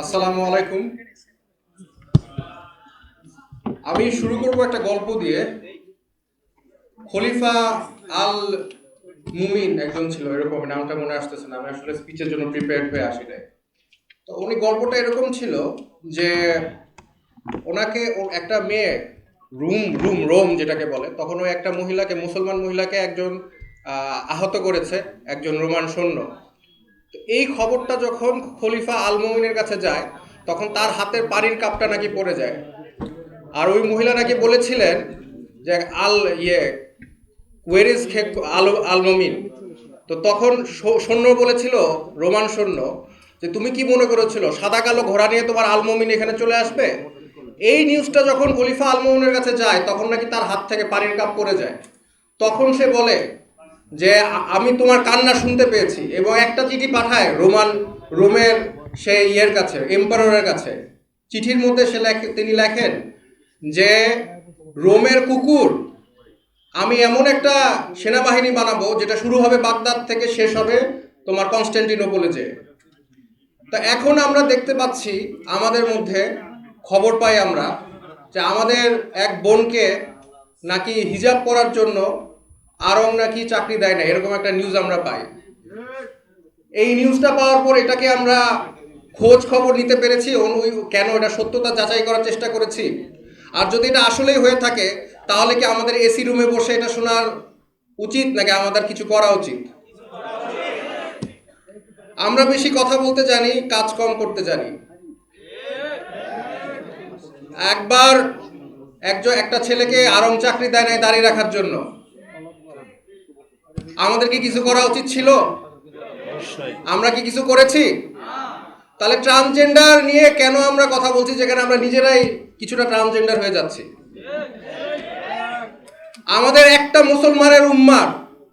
আসসালামু আলাইকুম। আমি শুরু করব একটা গল্প দিয়ে। খলিফা আল মুমিন একজন ছিল, এরকম নামটা মনে আসতেছে না, আমি আসলে স্পিচের জন্য প্রিপেয়ার্ড হয়ে আসি নাই। তো উনি গল্পটা এরকম ছিল যে ওনাকে একটা মেয়ে, রুম রুম, রোম যেটাকে বলে, তখন ওই একটা মহিলাকে, মুসলমান মহিলাকে একজন আহত করেছে, একজন রোমান সৈন্য। এই খবরটা যখন খলিফা আল মুমিনের কাছে যায়, তখন তার হাতের পানির কাপটা নাকি পড়ে যায়। আর ওই মহিলা নাকি বলেছিলেন যে, আল ইয়ে ওয়ের ইজ খেক আল আল মুমিন তো তখন সৈন্য বলেছিল, রোমান সৈন্য, যে, তুমি কি মনে করেছিল, সাদা কালো ঘোড়া নিয়ে তোমার আল মুমিন এখানে চলে আসবে? এই নিউজটা যখন খলিফা আল মুমিনের কাছে যায়, তখন নাকি তার হাত থেকে পানির কাপ পড়ে যায়। তখন সে বলে যে আমি তোমার কান্না শুনতে পেয়েছি এবং একটা চিঠি পাঠায় রোমান, রোমের সে ইয়ের কাছে, এম্পাররের কাছে। চিঠির মধ্যে সে লেখে, তিনি লেখেন যে, রোমের কুকুর, আমি এমন একটা সেনাবাহিনী বানাবো যেটা শুরু হবে বাগদাদ থেকে শেষ হবে তোমার কনস্ট্যান্টিনোপলে যে তা এখন আমরা দেখতে পাচ্ছি আমাদের মধ্যে খবর পাই আমরা যে আমাদের এক বোনকে নাকি হিজাব পরার জন্য আরং নাকি চাকরি দেয় না, এরকম একটা নিউজ আমরা পাই। এই নিউজটা পাওয়ার পর এটাকে আমরা খোঁজ খবর নিতে পেরেছি কেন এটা সত্যতা যাচাই করার চেষ্টা করেছি। আর যদি এটা আসলেই হয়ে থাকে, তাহলে কি আমাদের এসি রুমে বসে এটা শোনার উচিত, নাকি আমাদের কিছু করা উচিত? আমরা বেশি কথা বলতে জানি, কাজ কম করতে জানি। একবার একজন একটা ছেলেকে আরং চাকরি দেয় নাই দাঁড়িয়ে রাখার জন্য। আমাদের কি কিছু করা উচিত ছিল? আমরা কি কিছু করেছি? তাহলে ট্রান্সজেন্ডার নিয়ে কেন আমরা কথা বলছি যেখানে আমরা নিজেরাই কিছুটা ট্রান্সজেন্ডার হয়ে যাচ্ছি? আমাদের একটা মুসলমানের উম্মার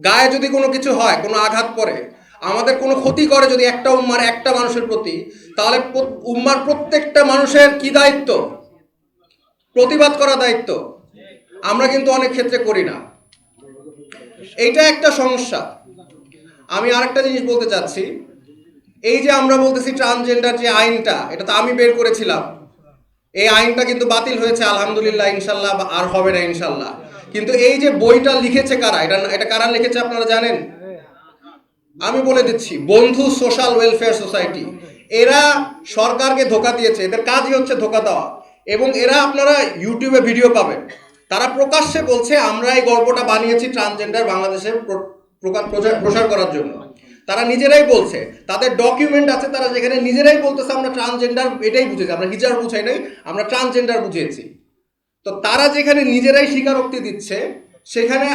গায়ে যদি কোনো কিছু হয় কোনো আঘাত পড়ে আমাদের কোনো ক্ষতি করে যদি একটা উম্মার একটা মানুষের প্রতি তাহলে উম্মার প্রত্যেকটা মানুষের কি দায়িত্ব? প্রতিবাদ করা দায়িত্ব? আমরা কিন্তু অনেক ক্ষেত্রে করি না। এইটা একটা সমস্যা। আমি আরেকটা জিনিস বলতে চাচ্ছি। এই যে আমরা বলতেছি ট্রান্সজেন্ডার যে আইনটা, এটা তো আমি বের করেছিলাম। এই আইনটা কিন্তু বাতিল হয়েছে, আলহামদুলিল্লাহ, ইনশাল্লাহ আর হবে না, ইনশাল্লাহ। কিন্তু এই যে বইটা লিখেছে কারা, এটা এটা কারা লিখেছে আপনারা জানেন? আমি বলে দিচ্ছি, বন্ধু সোশ্যাল ওয়েলফেয়ার সোসাইটি। এরা সরকারকে ধোকা দিয়েছে, এদের কাজই হচ্ছে ধোকা দেওয়া। এবং এরা আপনারা ইউটিউবে ভিডিও পাবেন। তারা প্রকাশ্যে বলছে, আমরা এই গল্পটা বানিয়েছি ট্রান্সজেন্ডার বাংলাদেশে প্রসার করার জন্য। তারা নিজেরাই বলছে, তাদের ডকুমেন্ট আছে, তারা যেখানে নিজেরাই বলতেছে, আমরা ট্রান্সজেন্ডার এটাই বুঝেছি, আমরা হিজার বুঝাই নাই, আমরা ট্রান্সজেন্ডার বুঝিয়েছি। তো তারা যেখানে নিজেরাই স্বীকারোক্তি দিচ্ছে, সেখানে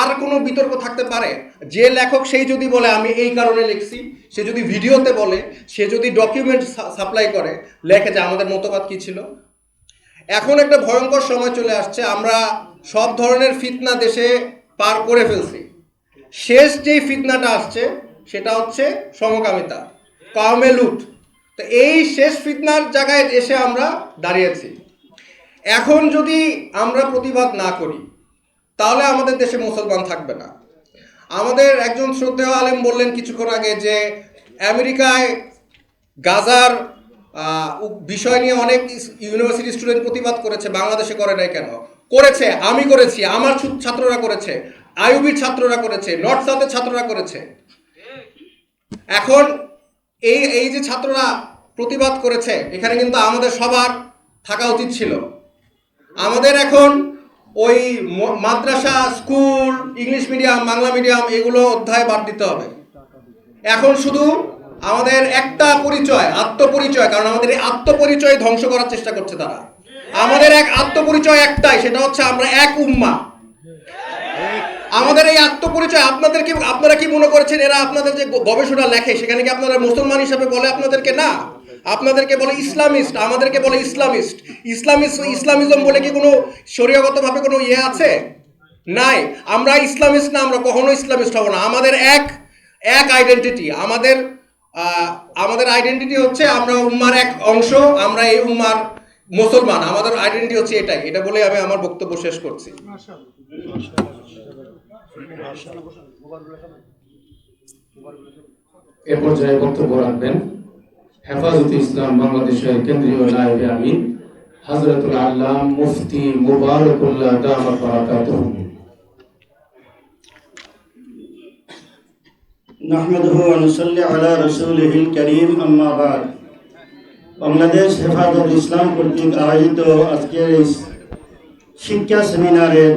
আর কোনো বিতর্ক থাকতে পারে। যে লেখক সেই যদি বলে, আমি এই কারণে লিখছি, সে যদি ভিডিওতে বলে, সে যদি ডকুমেন্ট সাপ্লাই করে, লেখে যে আমাদের মতবাদ কী ছিল এখন একটা ভয়ঙ্কর সময় চলে আসছে, আমরা সব ধরনের ফিতনা দেশে পার করে ফেলছি। শেষ যেই ফিতনাটা আসছে, সেটা হচ্ছে সমকামিতা কামে লুট। তো এই শেষ ফিতনার জায়গায় এসে আমরা দাঁড়িয়েছি। এখন যদি আমরা প্রতিবাদ না করি, তাহলে আমাদের দেশে মুসলমান থাকবে না। আমাদের একজন শ্রদ্ধেয় আলেম বললেন কিছুক্ষণ আগে যে, আমেরিকায় গাজার বিষয় নিয়ে অনেক ইউনিভার্সিটি স্টুডেন্ট প্রতিবাদ করেছে, বাংলাদেশে করে নাই কেন? করেছে, আমি করেছি, আমার ছাত্ররা করেছে আইউবির ছাত্ররা করেছে, নর্থ সাউথের ছাত্ররা করেছে। এখন এই এই যে ছাত্ররা প্রতিবাদ করেছে, এখানে কিন্তু আমাদের সবার থাকা উচিত ছিল। আমাদের এখন ওই মাদ্রাসা, school, English medium, Bangla medium, এগুলো অধ্যায় বাদ দিতে হবে। এখন শুধু আমাদের একটা পরিচয়, আত্মপরিচয়, কারণ আমাদের এই আত্মপরিচয় ধ্বংস করার চেষ্টা করছে তারা। আমাদের এক আত্মপরিচয় একটাই, সেটা হচ্ছে আমরা এক উম্মা। আমাদের এই আত্মপরিচয় আপনাদেরকে আপনারা কি মনে করেছেন এরা আপনাদের যে গবেষণা লেখে, সেখানে কি আপনারা মুসলমান হিসাবে বলে আপনাদেরকে না? আপনাদেরকে বলে ইসলামিস্ট, আমাদেরকে বলে ইসলামিস্ট। ইসলামিস্ট ইসলামিজম বলে কি কোনো শরীয়গতভাবে কোনো ইয়ে আছে? নাই। আমরা ইসলামিস্ট না, আমরা কখনো ইসলামিস্ট হব না। আমাদের এক এক আইডেন্টিটি আমাদের আমাদের আইডেন্টিটি হচ্ছে আমরা উম্মার এক অংশ, আমরা এই উম্মার মুসলমান। আমাদের আইডেন্টিটি হচ্ছে এটাই। এটা বলে আমি আমার বক্তব্য শেষ করছি। এ পর্যায়ে বক্তব্য রাখবেন হেফাজতে ইসলাম বাংলাদেশের কেন্দ্রীয় নায়েবে আমিন, হজরতুল আল্লাহ মুফতি মুবারকুল্লাহ বারাকাতুহু। نحمده ونصلي على رسوله الكريم أما بعد বাংলাদেশ হেফাজত ইসলাম কর্তৃক আয়োজিত আজকের এই শিক্ষা সেমিনারের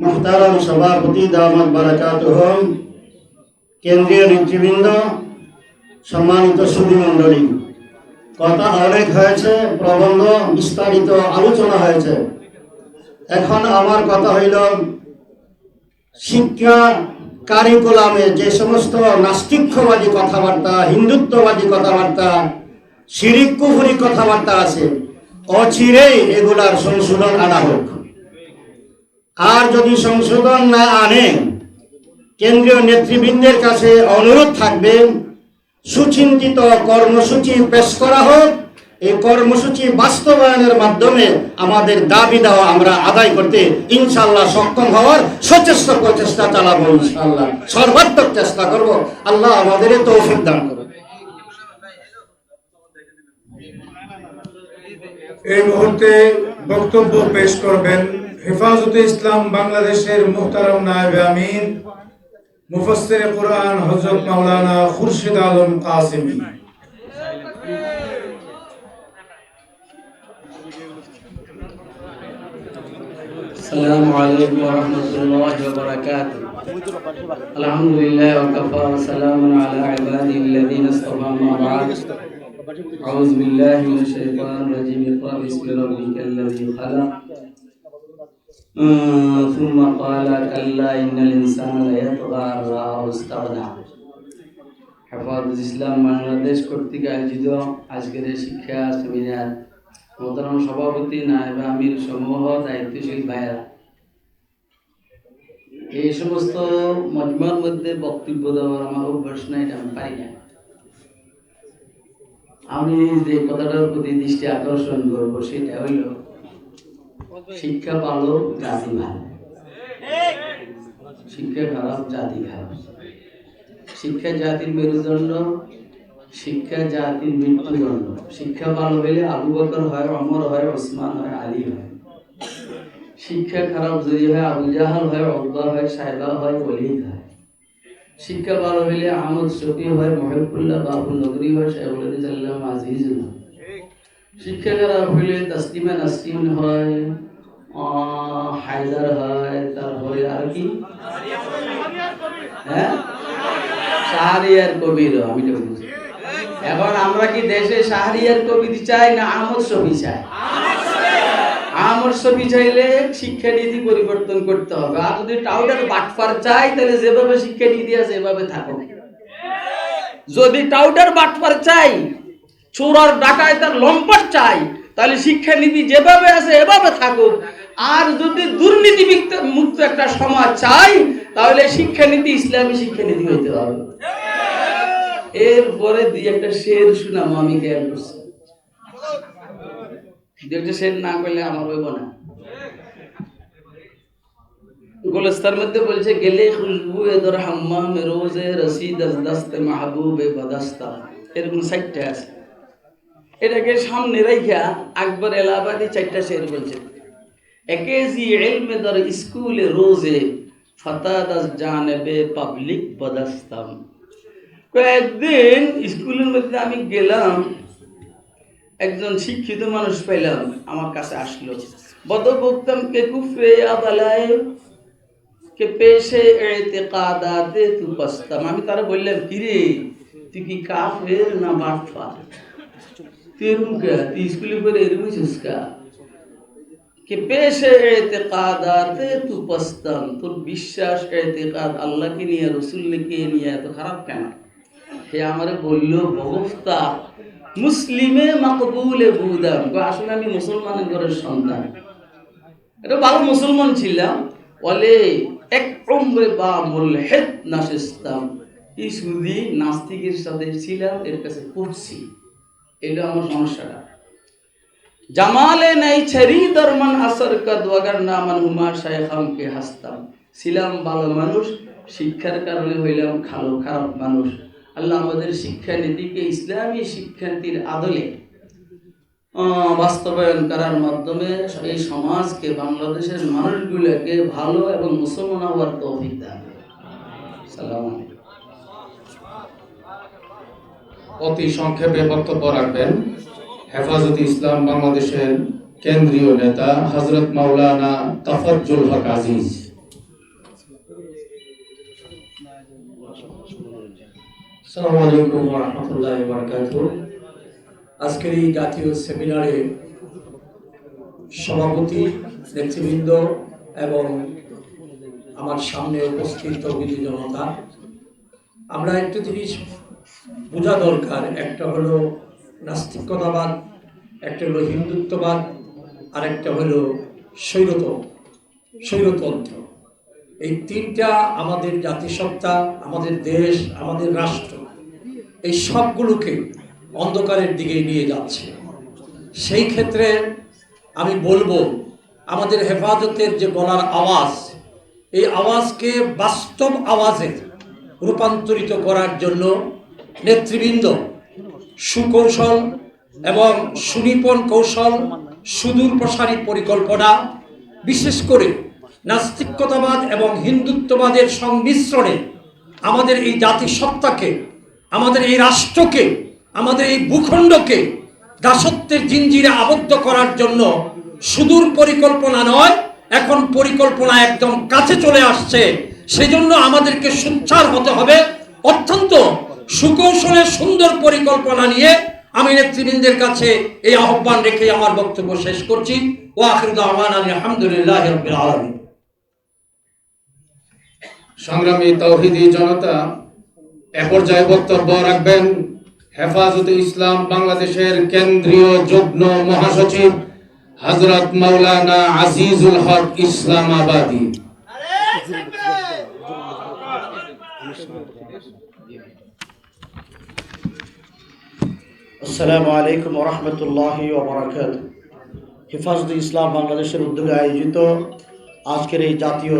মোহতারাম সভাপতি দামাত বারাকাত কেন্দ্রীয় নেতৃবৃন্দ সম্মানিত সুধী মণ্ডলী কথা অনেক হয়েছে প্রবন্ধ বিস্তারিত আলোচনা হয়েছে এখন আমার কথা হইল শিক্ষা কারিকুলামে যে সমস্ত নাস্তিক্যবাদী কথাবার্তা, হিন্দুত্ববাদী কথাবার্তা শিরিক কথাবার্তা আছে, অচিরেই এগুলার সংশোধন আনা হোক। আর যদি সংশোধন না আনে, কেন্দ্রীয় নেতৃবৃন্দের কাছে অনুরোধ থাকবে, সুচিন্তিত কর্মসূচি পেশ করা হোক এই কর্মসূচি বাস্তবায়নের মাধ্যমে আমাদের দাবি দেওয়া আমরা আদায় করতে ইনশাল্লাহ সক্ষম হওয়ার সচেষ্ট প্রচেষ্টা চালাবো ইনশাল্লাহ সর্বাত্মক চেষ্টা করব। আল্লাহ আমাদের তৌফিক দান করুন। এই মুহূর্তে বক্তব্য পেশ করবেন হেফাজতে ইসলাম বাংলাদেশের মুহতারাম নায়েবে আমিন, মুফাসসির কোরআন হযরত মাওলানা খুরশিদ আলম কাসিমি। السلام عليكم ورحمة الله وبركاته الحمد لله وكفى وسلام على عباده الذين اصطفى ما بعد أعوذ بالله من الشيطان الرجيم اقرأ باسم ربك الذي خلق آه، ثم قال كلا إن الإنسان ليطغى أن رآه استغنى হেফাজত ইসলাম বাংলাদেশ কর্তৃক আয়োজিত আজকের এই শিক্ষা সেমিনার মোহতারাম সভাপতি নায়েব আমির সমূহ দায়িত্বশীল ভাইয়েরা। এই সমস্ত মজমার মধ্যে বক্তব্য দেওয়ার আমার অভ্যাস নাই, এটা আমি পারি না আমি যে কথাটার প্রতি দৃষ্টি আকর্ষণ করব, সেটা হইল শিক্ষা ভালো জাতি ভালো। শিক্ষা খারাপ, জাতি খারাপ। শিক্ষা জাতির মেরুদণ্ড শিক্ষা জাতির মৃত্যুদণ্ড। শিক্ষা ভালো হইলে আবু বকর হয় অমর হয়, ওসমান হয়, আলী হয়। শিক্ষা খারাপ যদি হয়, আবু জাহাল হয় অকবা হয় সাহেবা হয়, ওলিদ হয়। শিক্ষা ভালো হইলে আহমদ শফি হয় মহিবুল্লাহ বাবুল নগরী হয় শাহুল আল্লাহ হয়। শিক্ষা খারাপ হইলে তাসলিমা নাসরিন হয় হায়দার হয়, তারপরে আর কি? হ্যাঁ? শাহরিয়ার কবির আমি এখন আমরা কি দেশে শাহরিয়ার কবির চাই না আমর ছবি চাই? আমর ছবি চাইলে পরিবর্তন করতে হবে। আর যদি টাউটার বাটফার চাই, তাহলে যেভাবে শিক্ষানীতি আছে, এভাবে থাকো যদি টাউটার বাটফার চাই, চোরার ডাকায় তার চাই, তাহলে শিক্ষানীতি যেভাবে আছে, এভাবে থাকুক। আর যদি দুর্নীতি মুক্ত একটা সমাজ চাই, তাহলে শিক্ষানীতি, ইসলামী শিক্ষানীতি হইতে হবে। এরপরে দুই একটা শের শুনাম আমি জ্ঞান করছি। দু একটা শের না করলে আমার হইব না। গোলস্তার মধ্যে বলছে, গেলে খুশবু এদর হাম্মাম রোজে রসিদ দস্তে মাহবুবে বদস্তা। এরকম সাইটটা আছে। এটাকে সামনে রাইখা আকবর এলাহাবাদী চারটা শের বলছে, একে জি এলমে দর স্কুলে রোজে ফতাদাস জানেবে পাবলিক বদস্তাম কয়েকদিন স্কুলের মধ্যে আমি গেলাম, একজন শিক্ষিত মানুষ পেলাম আমার কাছে আসলো। বদভুক্তম কে কুফরে আবালায় কে পেশে এতে কাদা দে তু পাস্তাম আমি তারা বললাম, কিরে, তুই কি কাফের না বাটফা তুই এরকম কে? তুই স্কুলে পরে এরকম কা? কে পেশে এতে কাদাতে তু পাস্তাম তোর বিশ্বাস এতে কাদ আল্লাহকে নিয়ে রসুল্লাহকে নিয়ে এত খারাপ কেন? সে আমারে বলল বগফতা মুসলিমে মাকবুলে বুদাম আসলে আমি মুসলমানের ঘরের সন্তান। এটা ভালো মুসলমান ছিলাম। বলে, এক উমরে বা মুলহিদ নাশিস্তাম এই সুদি নাস্তিকের সাথে ছিলাম, এর কাছে পড়ছি। এটা আমার সমস্যাটা। জামালে নাই ছেড়ি দরমান আসর কদ ওয়াগার নামান হুমা শায়খামকে হাসতাম। ছিলাম ভালো মানুষ, শিক্ষার কারণে হইলাম খালো খারাপ মানুষ। আল্লাহ আমাদের শিক্ষানীতিকে ইসলামী শিক্ষানীতির আদলে বাস্তবায়ন করার মাধ্যমে এই সমাজকে, বাংলাদেশের মানুষগুলোকে ভালো এবং মুসলমান হওয়ার তৌফিক দান অতি সংক্ষেপে বক্তব্য রাখবেন, হেফাজত ইসলাম বাংলাদেশের কেন্দ্রীয় নেতা হজরত মাওলানা তাফাজ্জুল হক আজিজ। আসসালামু আলাইকুম রহমতুল্লাহ বারকাত আজকের এই জাতীয় সেমিনারে সভাপতি, নেতৃবৃন্দ এবং আমার সামনে উপস্থিত তৌহিদি জনতা। আমরা একটা জিনিস বোঝা দরকার, একটা হলো নাস্তিকতাবাদ, একটা হলো হিন্দুত্ববাদ আর একটা হলো স্বৈরত স্বৈরতন্ত্র। এই তিনটা আমাদের জাতিসত্তা, আমাদের দেশ, আমাদের রাষ্ট্র, এই সবগুলোকে অন্ধকারের দিকে নিয়ে যাচ্ছে। সেই ক্ষেত্রে আমি বলব, আমাদের হেফাজতের যে গলার আওয়াজ, এই আওয়াজকে বাস্তব আওয়াজে রূপান্তরিত করার জন্য নেতৃবৃন্দ সুকৌশল এবং সুনিপন কৌশল সুদূর প্রসারী পরিকল্পনা, বিশেষ করে নাস্তিকতাবাদ এবং হিন্দুত্ববাদের সংমিশ্রণে আমাদের এই জাতিসত্তাকে, আমাদের এই রাষ্ট্রকে, আমাদের এই ভূখণ্ডকে দাসত্বের জিঞ্জিরে আবদ্ধ করার জন্য সুদূর পরিকল্পনা নয়, এখন পরিকল্পনা একদম কাছে চলে আসছে। সেজন্য আমাদেরকে সুচ্চার হতে হবে। অত্যন্ত সুকৌশলের সুন্দর পরিকল্পনা নিয়ে আমি নেতৃবৃন্দের কাছে এই আহ্বান রেখে আমার বক্তব্য শেষ করছি। ও আখির আলহামদুলিল্লাহ রবিল আলমী সংগ্রামী তৌহিদি জনতা, এ পর্যায়ে বক্তব্য রাখবেন হেফাজতে ইসলাম বাংলাদেশের কেন্দ্রীয় যুগ্ম মহাসচিব হজরত মাওলানা আজিজুল হক ইসলামাবাদী। আসসালামু আলাইকুম রহমতুল্লাহ হেফাজত ইসলাম বাংলাদেশের উদ্যোগে আয়োজিত আজকের এই জাতীয়